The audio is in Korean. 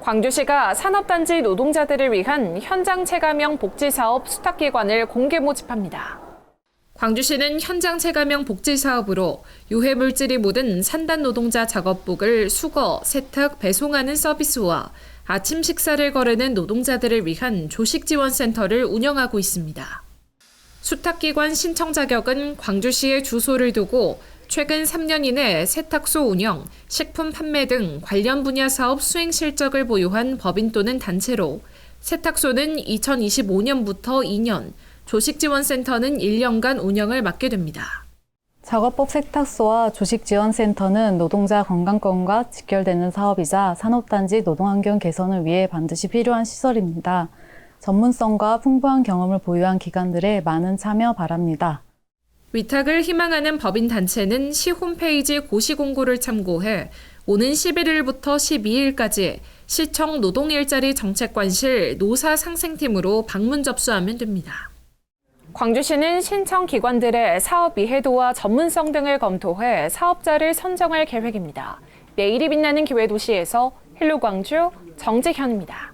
광주시가 산업단지 노동자들을 위한 현장 체감형 복지사업 수탁기관을 공개 모집합니다. 광주시는 현장 체감형 복지 사업으로 유해 물질이 묻은 산단 노동자 작업복을 수거, 세탁, 배송하는 서비스와 아침 식사를 거르는 노동자들을 위한 조식 지원 센터를 운영하고 있습니다. 수탁기관 신청 자격은 광주시에 주소를 두고 최근 3년 이내 세탁소 운영, 식품 판매 등 관련 분야 사업 수행 실적을 보유한 법인 또는 단체로 세탁소는 2025년부터 2년, 조식지원센터는 1년간 운영을 맡게 됩니다. 작업복 세탁소와 조식지원센터는 노동자 건강권과 직결되는 사업이자 산업단지 노동환경 개선을 위해 반드시 필요한 시설입니다. 전문성과 풍부한 경험을 보유한 기관들의 많은 참여 바랍니다. 위탁을 희망하는 법인 단체는 시 홈페이지 고시 공고를 참고해 오는 11일부터 12일까지 시청 노동 일자리 정책관실 노사 상생팀으로 방문 접수하면 됩니다. 광주시는 신청 기관들의 사업 이해도와 전문성 등을 검토해 사업자를 선정할 계획입니다. 내일이 빛나는 기회 도시에서 헬로 광주 정재현입니다.